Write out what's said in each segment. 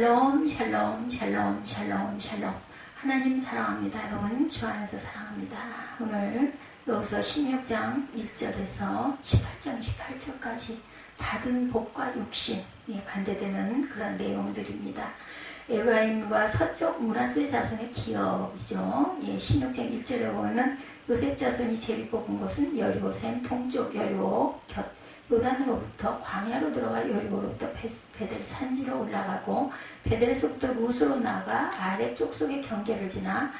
샬롬 샬롬 샬롬 샬롬 샬롬. 하나님 사랑합니다. 여러분 주 안에서 사랑합니다. 오늘 여기서 16장 1절에서 18장 18절까지 받은 복과 욕심 예, 반대되는 그런 내용들입니다. 에브라임과 서쪽 문하세 자손의 기업이죠. 예, 16장 1절에 보면 요셉 자손이 제비 뽑은 것은 여리고샘 동쪽 여리고 곁 요단으로부터 광야로 들어가 여리고로부터 베델 산지로 올라가고 베델에서부터 루스로 나가 아래쪽 속의 경계를 지나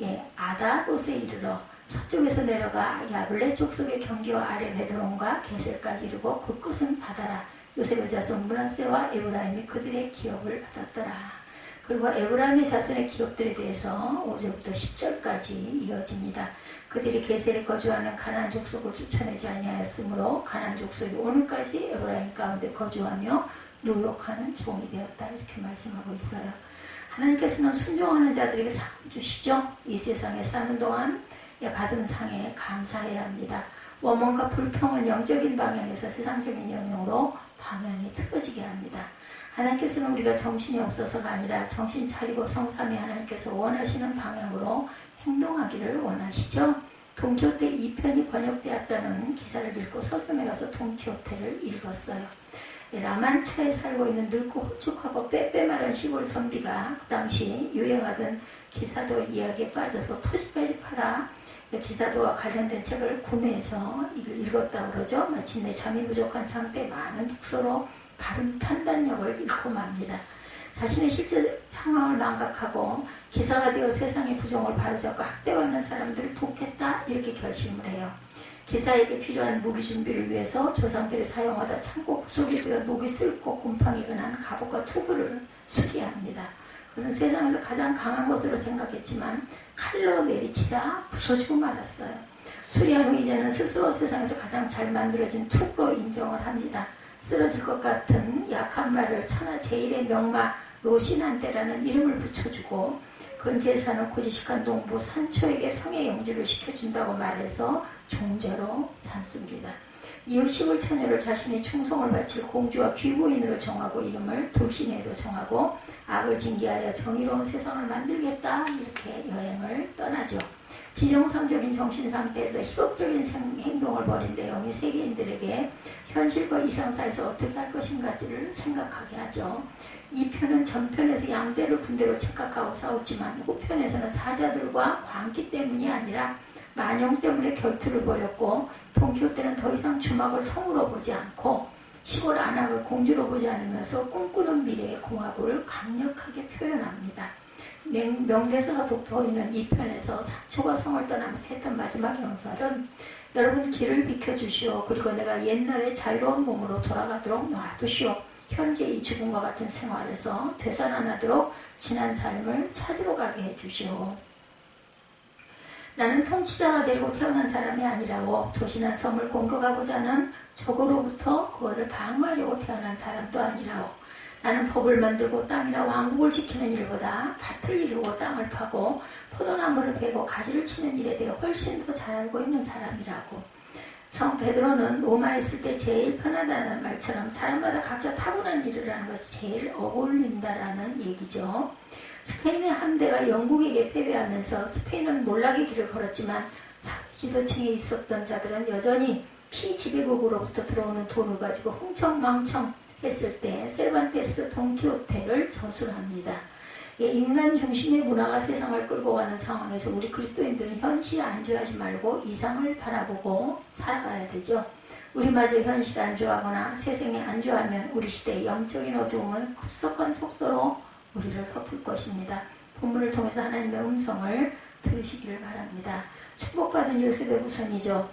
예, 아다롯에 이르러 서쪽에서 내려가 야블레 쪽 속의 경계와 아래 베드론과 게셀까지 이르고 그 끝은 바다라 요셉의 자손 문하세와 에브라임이 그들의 기업을 받았더라. 그리고 에브라임의 자손의 기업들에 대해서 5절부터 10절까지 이어집니다. 그들이 게셀에 거주하는 가나안 족속을 쫓아내지 아니하였으므로 가나안 족속이 오늘까지 에브라임 가운데 거주하며 노역하는 종이 되었다 이렇게 말씀하고 있어요. 하나님께서는 순종하는 자들에게 상 주시죠. 이 세상에 사는 동안 받은 상에 감사해야 합니다. 원망과 불평은 영적인 방향에서 세상적인 영역으로 방향이 틀어지게 합니다. 하나님께서는 우리가 정신이 없어서가 아니라 정신 차리고 성삼위 하나님께서 원하시는 방향으로 행동하기를 원하시죠. 동키호테 2편이 번역되었다는 기사를 읽고 서점에 가서 동키호테를 읽었어요. 라만차에 살고 있는 늙고 홀쭉하고 빼빼마른 시골 선비가 그 당시 유행하던 기사도 이야기에 빠져서 토지까지 팔아 기사도와 관련된 책을 구매해서 읽었다고 그러죠. 마침내 잠이 부족한 상태 많은 독서로 바른 판단력을 잃고 맙니다. 자신의 실제 상황을 망각하고 기사가 되어 세상의 부정을 바로잡고 학대받는 사람들을 돕겠다 이렇게 결심을 해요. 기사에게 필요한 무기 준비를 위해서 조상들이 사용하다 창고 구석에 되어 녹이 슬고 곰팡이 근한 갑옷과 투구를 수리합니다. 그것은 세상에서 가장 강한 것으로 생각했지만 칼로 내리치자 부서지고 말았어요. 수리한 후 이제는 스스로 세상에서 가장 잘 만들어진 투구로 인정을 합니다. 쓰러질 것 같은 약한 말을 천하 제일의 명마 로신한테라는 이름을 붙여주고 근처에 사는 고지식한 동부 산초에게 성의 영주를 시켜준다고 말해서 종자로 삼습니다. 이후 시골 처녀를 자신의 충성을 바칠 공주와 귀부인으로 정하고 이름을 돌신애로 정하고 악을 징계하여 정의로운 세상을 만들겠다 이렇게 여행을 떠나죠. 비정상적인 정신 상태에서 희극적인 행동을 벌인 내용이 세계인들에게 현실과 이상사에서 어떻게 할 것인가를 생각하게 하죠. 이 편은 전편에서 양대를 군대로 착각하고 싸웠지만 후편에서는 사자들과 광기 때문이 아니라 만영 때문에 결투를 벌였고 동키호테는 더 이상 주막을 성으로 보지 않고 시골 안악을 공주로 보지 않으면서 꿈꾸는 미래의 공화국을 강력하게 표현합니다. 명대사가 돋보이는 이 편에서 사초가 성을 떠나면서 했던 마지막 영설은 여러분 길을 비켜주시오. 그리고 내가 옛날의 자유로운 몸으로 돌아가도록 놔두시오. 현재 이 죽음과 같은 생활에서 되살아나도록 지난 삶을 찾으러 가게 해주시오. 나는 통치자가 되고 태어난 사람이 아니라고 도시나 섬을 공격하고자 하는 적으로부터 그거를 방어하려고 태어난 사람도 아니라고 나는 법을 만들고 땅이나 왕국을 지키는 일보다 밭을 이루고 땅을 파고 포도나무를 베고 가지를 치는 일에 대해 훨씬 더 잘 알고 있는 사람이라고 성 베드로는 로마에 있을 때 제일 편하다는 말처럼 사람마다 각자 타고난 일을 하는 것이 제일 어울린다라는 얘기죠. 스페인의 함대가 영국에게 패배하면서 스페인은 몰락의 길을 걸었지만 지도층에 있었던 자들은 여전히 피지배국으로부터 들어오는 돈을 가지고 흥청망청 했을 때 세르반테스 동키호테를 저술합니다. 인간 중심의 문화가 세상을 끌고 가는 상황에서 우리 그리스도인들은 현실에 안주하지 말고 이상을 바라보고 살아가야 되죠. 우리마저 현실에 안주하거나 세상에 안주하면 우리 시대의 영적인 어두움은 급속한 속도로 우리를 덮을 것입니다. 본문을 통해서 하나님의 음성을 들으시기를 바랍니다. 축복받은 요셉의 후손이죠.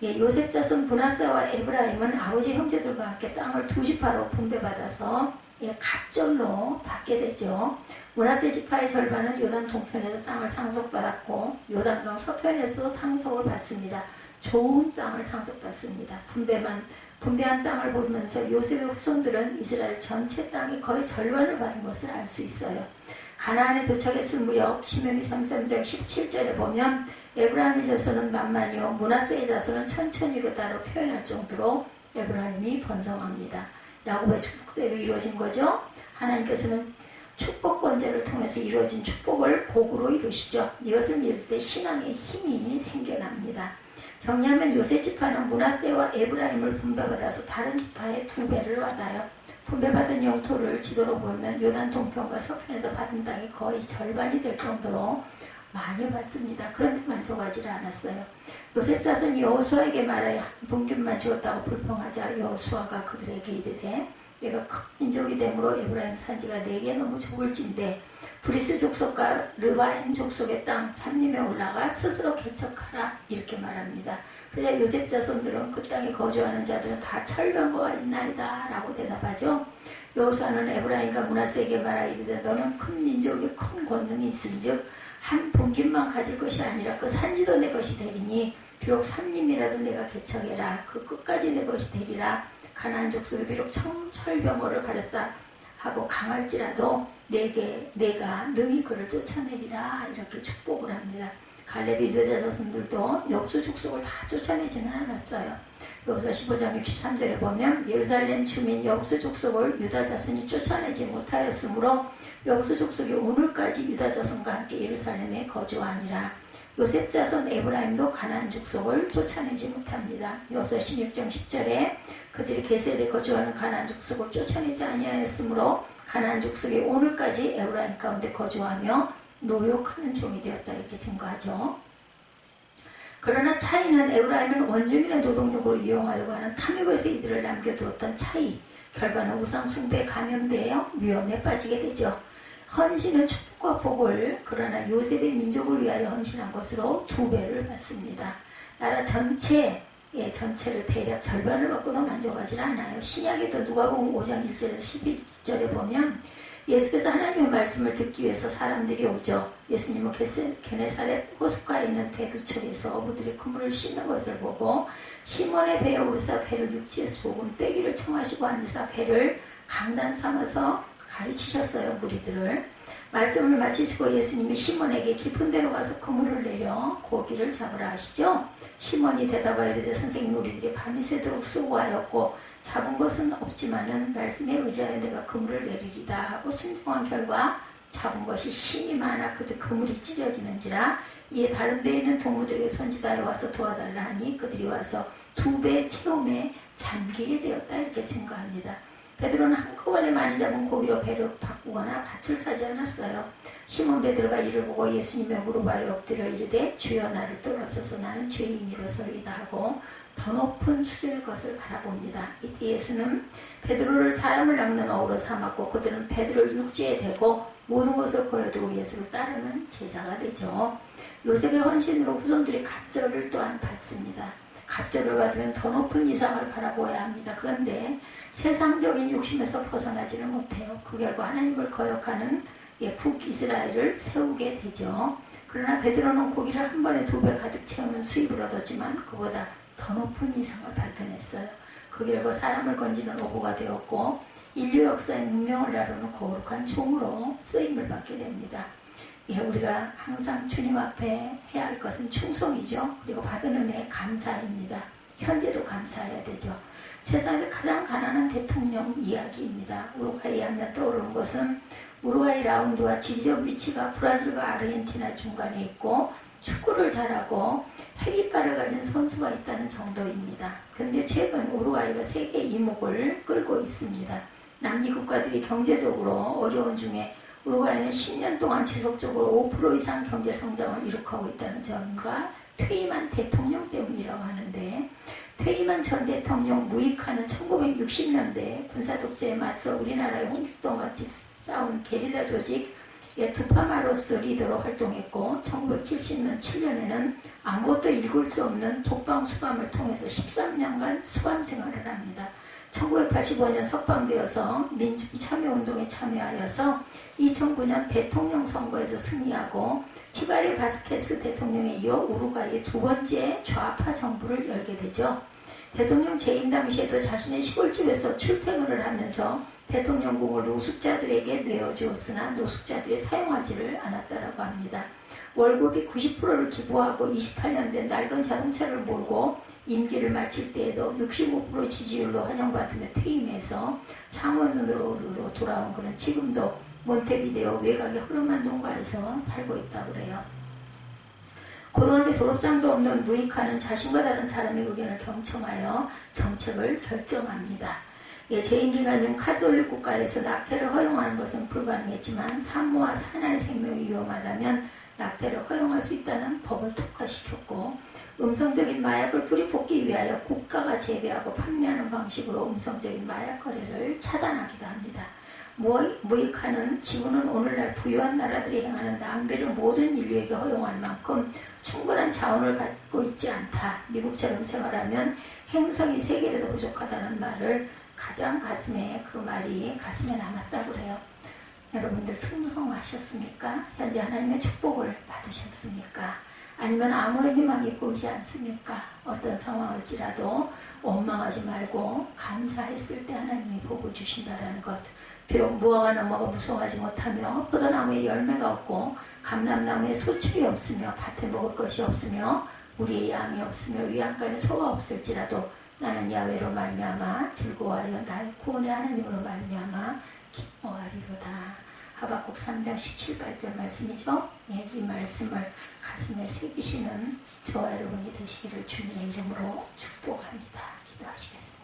예, 요셉 자손 분하세와 에브라임은 아버지 형제들과 함께 땅을 두 지파로 분배받아서 예, 갑절로 받게 되죠. 문하세 지파의 절반은 요단 동편에서 땅을 상속받았고 요단강 서편에서 상속을 받습니다. 좋은 땅을 상속받습니다. 분배만 분배한 땅을 보면서 요셉의 후손들은 이스라엘 전체 땅이 거의 절반을 받은 것을 알 수 있어요. 가나안에 도착했을 무렵 시면이 33장 17절에 보면 에브라임의 자손은 만만이요 문하세의 자손은 천천히로 따로 표현할 정도로 에브라임이 번성합니다. 야곱의 축복대로 이루어진 거죠. 하나님께서는 축복 권제를 통해서 이루어진 축복을 복으로 이루시죠. 이것을 이룰 때 신앙의 힘이 생겨납니다. 정리하면 요새 지파는 문하세와 에브라임을 분배받아서 다른 지파에 두 배를 받아요. 분배받은 영토를 지도로 보면 요단 동편과 서편에서 받은 땅이 거의 절반이 될 정도로 많이 받습니다. 그런데 만족하지 않았어요. 요셉 자손이 여호수아에게 말하여 한 분균만 주었다고 불평하자 여호수아가 그들에게 이르되 내가 큰 민족이 되므로 에브라임 산지가 내게 너무 좋을진데 브리스 족속과 르바임 족속의 땅 삼림에 올라가 스스로 개척하라 이렇게 말합니다. 그러자 요셉 자손들은 그 땅에 거주하는 자들은 다 철병거가 있나이다 라고 대답하죠. 여호수아는 에브라임과 문하세에게 말하 이르되 너는 큰 민족의 큰 권능이 있은즉 한 분깃만 가질 것이 아니라 그 산지도 내 것이 되리니 비록 삼림이라도 내가 개척해라. 그 끝까지 내 것이 되리라. 가나안 족속이 비록 청철병거를 가졌다 하고 강할지라도 내게 내가 능히 그를 쫓아내리라. 이렇게 축복을 합니다. 갈렙 이스라엘 자손들도 엽수 족속을 다 쫓아내지는 않았어요. 여기서 15장 63절에 보면 예루살렘 주민 여부수 족속을 유다 자손이 쫓아내지 못하였으므로 여부수 족속이 오늘까지 유다 자손과 함께 예루살렘에 거주하니라. 요셉 자손 에브라임도 가나안 족속을 쫓아내지 못합니다. 여기서 16장 10절에 그들이 게셀에 거주하는 가나안 족속을 쫓아내지 아니하였으므로 가나안 족속이 오늘까지 에브라임 가운데 거주하며 노역하는 종이 되었다 이렇게 증거하죠. 그러나 차이는 에브라임은 원주민의 노동력으로 이용하려고 하는 탐욕에서 이들을 남겨두었던 차이. 결과는 우상숭배에 감염되어 위험에 빠지게 되죠. 헌신은 축복과 복을 그러나 요셉의 민족을 위하여 헌신한 것으로 두 배를 받습니다. 나라 전체 의 전체를 대략 절반을 받고도 만족하지 않아요. 신약에도 누가복음 5장 1절에서 11절에 보면 예수께서 하나님의 말씀을 듣기 위해서 사람들이 오죠. 예수님은 게네사렛 호숫가에 있는 배두척에서 어부들이 그물을 씻는 것을 보고 시몬의 배에 오르사 배를 육지에서 조금 떼기를 청하시고 앉으사 배를 강단 삼아서 가르치셨어요. 무리들을. 말씀을 마치시고 예수님이 시몬에게 깊은 데로 가서 그물을 내려 고기를 잡으라 하시죠. 시몬이 대답하여 이르되 선생님 우리들이 밤이 새도록 수고하였고 잡은 것은 없지만은 말씀에 의지하여 내가 그물을 내리리다 하고 순종한 결과 잡은 것이 신이 많아 그들 그물이 찢어지는지라 이에 다른 데에 있는 동무들에게 손짓하여 와서 도와달라 하니 그들이 와서 두 배 체험에 잠기게 되었다 이렇게 증거합니다. 베드로는 한꺼번에 많이 잡은 고기로 배를 바꾸거나 밭을 사지 않았어요. 시몬 베드로가 이를 보고 예수님의 무릎 아래 엎드려 이르되 주여 나를 떠나서서 나는 죄인이로서이다 하고 더 높은 수준의 것을 바라봅니다. 이때 예수는 베드로를 사람을 낚는 어우로 삼았고 그들은 베드로를 육지에 대고 모든 것을 버려두고 예수를 따르는 제자가 되죠. 요셉의 헌신으로 후손들이 갑절을 또한 받습니다. 갑절을 받으면 더 높은 이상을 바라보아야 합니다. 그런데 세상적인 욕심에서 벗어나지는 못해요. 그 결과 하나님을 거역하는 예, 북이스라엘을 세우게 되죠. 그러나 베드로는 고기를 한 번에 두 배 가득 채우는 수입을 얻었지만 그보다 더 높은 이상을 발견했어요. 그 결과 사람을 건지는 오보가 되었고 인류 역사의 문명을 다루는 거룩한 종으로 쓰임을 받게 됩니다. 예, 우리가 항상 주님 앞에 해야 할 것은 충성이죠. 그리고 받은 은혜 감사입니다. 현재도 감사해야 되죠. 세상에서 가장 가난한 대통령 이야기입니다. 우루과이 하면 떠오르는 것은 우루과이 라운드와 지리적 위치가 브라질과 아르헨티나 중간에 있고 축구를 잘하고 핵이빨을 가진 선수가 있다는 정도입니다. 그런데 최근 우루과이가 세계 이목을 끌고 있습니다. 남미 국가들이 경제적으로 어려운 중에 우루과이는 10년 동안 지속적으로 5% 이상 경제 성장을 이룩하고 있다는 점과 퇴임한 대통령 때문이라고 하는데 퇴임한 전 대통령 무익하는 1960년대 군사 독재에 맞서 우리나라의 홍길동같이 싸운 게릴라 조직 예, 두파마로스 리더로 활동했고 1970년 7년에는 아무것도 읽을 수 없는 독방 수감을 통해서 13년간 수감 생활을 합니다. 1985년 석방되어서 민중 참여운동에 참여하여서 2009년 대통령 선거에서 승리하고 티바리 바스케스 대통령에 이어 우루과이의 두 번째 좌파 정부를 열게 되죠. 대통령 재임 당시에도 자신의 시골집에서 출퇴근을 하면서 대통령궁을 노숙자들에게 내어주었으나 노숙자들이 사용하지를 않았다라고 합니다. 월급이 90%를 기부하고 28년 된 낡은 자동차를 몰고 임기를 마칠 때에도 65% 지지율로 환영받으며 퇴임해서 상원으로 돌아온 그는 지금도 몬테비데오 외곽의 흐름한 농가에서 살고 있다고 그래요. 고등학교 졸업장도 없는 무익하는 자신과 다른 사람의 의견을 경청하여 정책을 결정합니다. 예, 재임기간중 카톨릭 국가에서 낙태를 허용하는 것은 불가능했지만 산모와 산하의 생명이 위험하다면 낙태를 허용할 수 있다는 법을 통과시켰고 음성적인 마약을 뿌리뽑기 위하여 국가가 재배하고 판매하는 방식으로 음성적인 마약 거래를 차단하기도 합니다. 무- 무익하는 지구는 오늘날 부유한 나라들이 행하는 낭비를 모든 인류에게 허용할 만큼 충분한 자원을 갖고 있지 않다. 미국처럼 생활하면 행성이 세 개라도 부족하다는 말을 가장 가슴에 그 말이 가슴에 남았다고 그래요. 여러분들 순종하셨습니까? 현재 하나님의 축복을 받으셨습니까? 아니면 아무런 희망이 보이지 않습니까? 어떤 상황일지라도 원망하지 말고 감사했을 때 하나님이 복을 주신다라는 것. 비록 무화과 나무가 무성하지 못하며 포도나무에 열매가 없고 감람나무에 소출이 없으며 밭에 먹을 것이 없으며 우리의 양이 없으며 위안간에 소가 없을지라도 나는 야외로 말미암아 즐거워하여 나의 구원의 하나님으로 말미암아 기뻐하리로다. 하박국 3장 17, 8절 말씀이죠. 예, 이 말씀을 가슴에 새기시는 저와 여러분이 되시기를 주님의 이름으로 축복합니다. 기도하시겠습니다.